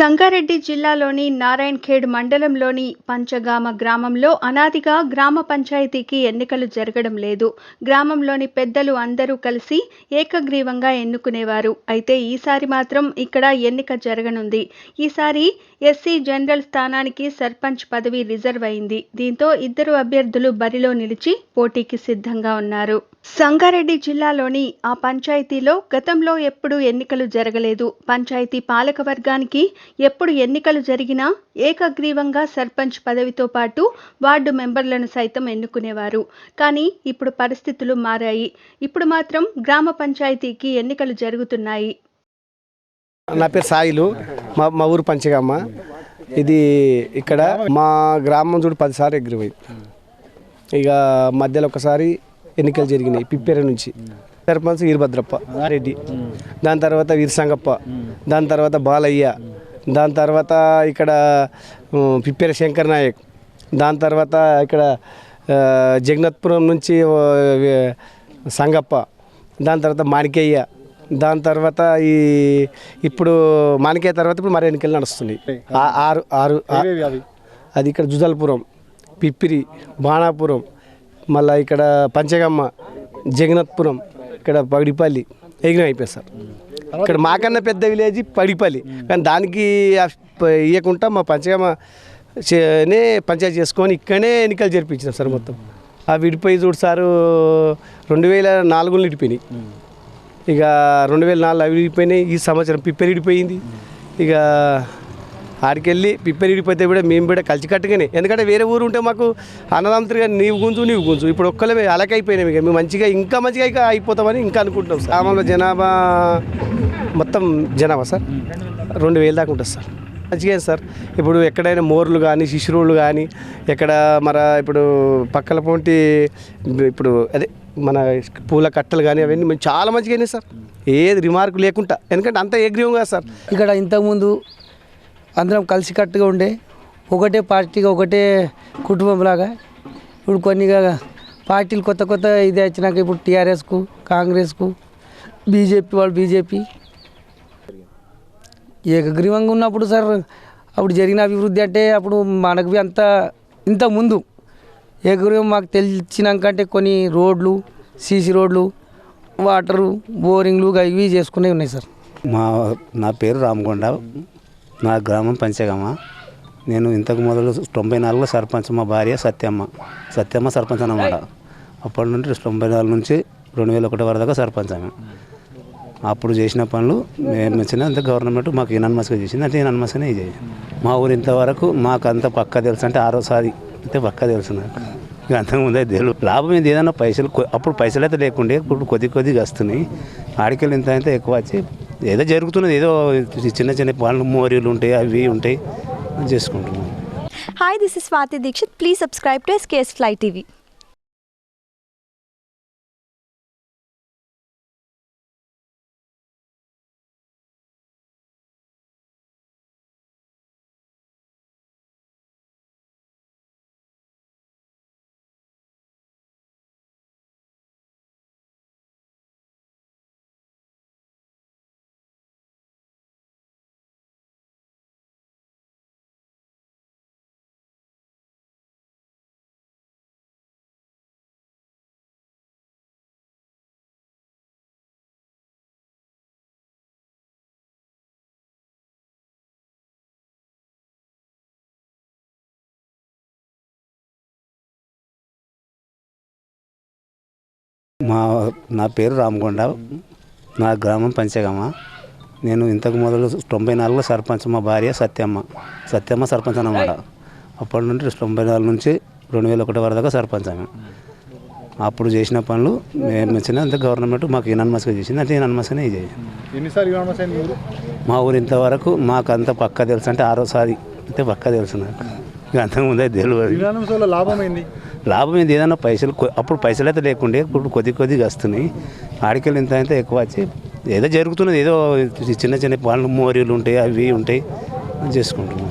సంగారెడ్డి జిల్లాలోని నారాయణఖేడ్ మండలంలోని పంచగామ గ్రామంలో అనాదిగా గ్రామ పంచాయతీకి ఎన్నికలు జరగడం లేదు. గ్రామంలోని పెద్దలు అందరూ కలిసి ఏకగ్రీవంగా ఎన్నుకునేవారు. అయితే ఈసారి మాత్రం ఇక్కడ ఎన్నిక జరగనుంది. ఈసారి ఎస్సీ జనరల్ స్థానానికి సర్పంచ్ పదవి రిజర్వ్ అయింది. దీంతో ఇద్దరు అభ్యర్థులు బరిలో నిలిచి పోటీకి సిద్ధంగా ఉన్నారు. సంగారెడ్డి జిల్లాలోని ఆ పంచాయతీలో గతంలో ఎప్పుడు ఎన్నికలు జరగలేదు. పంచాయతీ పాలక వర్గానికి ఎప్పుడు ఎన్నికలు జరిగినా ఏకగ్రీవంగా సర్పంచ్ పదవితో పాటు వార్డు మెంబర్లను సైతం ఎన్నుకునేవారు. కానీ ఇప్పుడు పరిస్థితులు మారాయి. ఇప్పుడు మాత్రం గ్రామ పంచాయతీకి ఎన్నికలు జరుగుతున్నాయి. నా పేరు సాయిలు. మా మా ఊరు పంచగమ్మ. ఇది ఇక్కడ మా గ్రామం చూడు పదిసార్లు ఎగ్రిపోయింది. ఇక మధ్యలో ఒకసారి ఎన్నికలు జరిగినాయి పిప్పేర నుంచి. సర్పంచ్ వీరభద్రప్ప రెడ్డి. దాని తర్వాత వీరసంగప్ప. దాని తర్వాత బాలయ్య. దాని తర్వాత ఇక్కడ పిప్పేర శంకర్ నాయక్. దాని తర్వాత ఇక్కడ జగన్నాథ్పురం నుంచి సంగప్ప. దాని తర్వాత మాణికయ్య దాని తర్వాత ఈ ఇప్పుడు మాణికయ్య తర్వాత ఇప్పుడు మరి ఎన్నికలు నడుస్తున్నాయి. ఆరు ఆరు అది ఇక్కడ జుదల్పురం పిప్పిరి బాణాపురం మళ్ళీ ఇక్కడ పంచగమ్మ జగన్నాథ్పురం ఇక్కడ పగిడిపల్లి ఎగిన అయిపోయి సార్. ఇక్కడ మాకన్నా పెద్ద విలేజ్ పడిపల్లి కానీ దానికి ఇవ్వకుండా మా పంచగమ్మ చే- పంచాయతీ చేసుకొని ఇక్కడనే ఎన్నికలు జరిపించినాం సార్ మొత్తం. ఆ విడిపోయి చూడు సారు రెండు వేల నాలుగులో విడిపోయినాయి. ఇక రెండు వేల నాలుగు అవి విడిపోయినాయి. ఈ సంవత్సరం పిప్పరి విడిపోయింది. ఇక ఆడికెళ్ళి పిప్పరి విడిపోతే కూడా మేము కూడా కలిసికట్టుగానే ఎందుకంటే వేరే ఊరు ఉంటే మాకు అన్నదాంతరిగా నీవు గుంజు నీవు గుంజు. ఇప్పుడు ఒక్కలమే అలాగైపోయినాం ఇక. మేము మంచిగా ఇంకా మంచిగా ఇక అయిపోతామని ఇంకా అనుకుంటున్నాం సార్. గ్రామంలో జనాభా మొత్తం జనాభా సార్. రెండు వేలు దాకా ఉంటుంది సార్. మంచిగా సార్? ఇప్పుడు ఎక్కడైనా మోర్లు కానీ శిశురువులు కానీ ఎక్కడ మన ఇప్పుడు పక్కల పొంటి ఇప్పుడు అదే మన పూల కట్టలు కానీ అవన్నీ మేము చాలా మంచిగా అయినాయి సార్. ఏది రిమార్క్ లేకుండా. ఎందుకంటే అంత ఏగ్రీవం కాదు సార్. ఇక్కడ ఇంతకుముందు అందరం కలిసికట్టుగా ఉండే ఒకటే పార్టీగా ఒకటే కుటుంబంలాగా. ఇప్పుడు కొన్నిగా పార్టీలు కొత్త కొత్త ఇది వచ్చినాక ఇప్పుడు టీఆర్ఎస్కు కాంగ్రెస్కు బీజేపీ వాళ్ళు బీజేపీ. ఏకగ్రీవంగా ఉన్నప్పుడు సార్ అప్పుడు జరిగిన అభివృద్ధి అంటే అప్పుడు మనకు అంత ఇంత ముందు. ఏకగ్రీవం మాకు తెలిసినాకంటే కొన్ని రోడ్లు సీసీ రోడ్లు వాటరు బోరింగ్లు ఇవి చేసుకునేవి ఉన్నాయి సార్. మా నా పేరు రామకొండ నా గ్రామం పంచగమ్మ. నేను ఇంతకు మొదలు తొంభై నాలుగులో సర్పంచ్ మా భార్య సత్యమ్మ. సత్యమ్మ సర్పంచ్ అన్నమాట. అప్పటి నుండి తొంభై నాలుగు నుంచి రెండు వేల ఒకటి వరకు దాకా సర్పంచ్ ఆమె. అప్పుడు చేసిన పనులు మేము వచ్చిన అంత గవర్నమెంట్ మాకు ఇనన్మస్గా చేసింది. అంటే ఇనన్మస్గానే ఇది. మా ఊరు ఇంతవరకు మాకు అంత పక్క తెలుసు. అంటే ఆరోసారి అంటే పక్క తెలుసు నాకు. ఇక అంతకుముందే తెలియదు లాభం ఏంది? ఏదన్నా పైసలు అప్పుడు పైసలు అయితే లేకుండే. ఇప్పుడు కొద్ది కొద్దిగా వస్తున్నాయి. ఆడికెళ్ళి ఇంత అయితే ఎక్కువ వచ్చి ఏదో జరుగుతున్నది ఏదో చిన్న చిన్న పాలన మోరీలు ఉంటాయి అవి ఉంటాయి చేసుకుంటున్నాం. Hi this is Swathi Dikshit please subscribe to SKS fly TV మా నా పేరు రామకొండ. నా గ్రామం పంచగమ్మ. నేను ఇంతకు మొదలు తొంభై నాలుగులో సర్పంచ్ మా భార్య సత్యమ్మ. సత్యమ్మ సర్పంచ్ అన్నమాట. అప్పటి నుండి తొంభై నాలుగు నుంచి రెండు వేల ఒకటి వరకు దాకా సర్పంచ్ ఆమె. అప్పుడు చేసిన పనులు మేము వచ్చిన అంత గవర్నమెంట్ మాకు ఇనన్మస్గా చేసింది. అంటే ఇది యునామస్ అయింది మీరు? మా ఊరు ఇంతవరకు మాకు అంత పక్క తెలుసు. అంటే ఆరోసారి అంటే పక్క తెలుసు నాకు. ఇక అంతకుముందే తెలియదు. వల్ల లాభం ఏంది? ఏదైనా పైసలు అప్పుడు పైసలు అయితే లేకుండే ఇప్పుడు కొద్ది కొద్దిగా వస్తున్నాయి ఆడికెళ్ళి ఇంత అయితే ఎక్కువ వచ్చి ఏదో జరుగుతున్నది. ఏదో చిన్న చిన్న పనులు మోరీలు ఉంటాయి అవి ఉంటాయి చేసుకుంటున్నాం.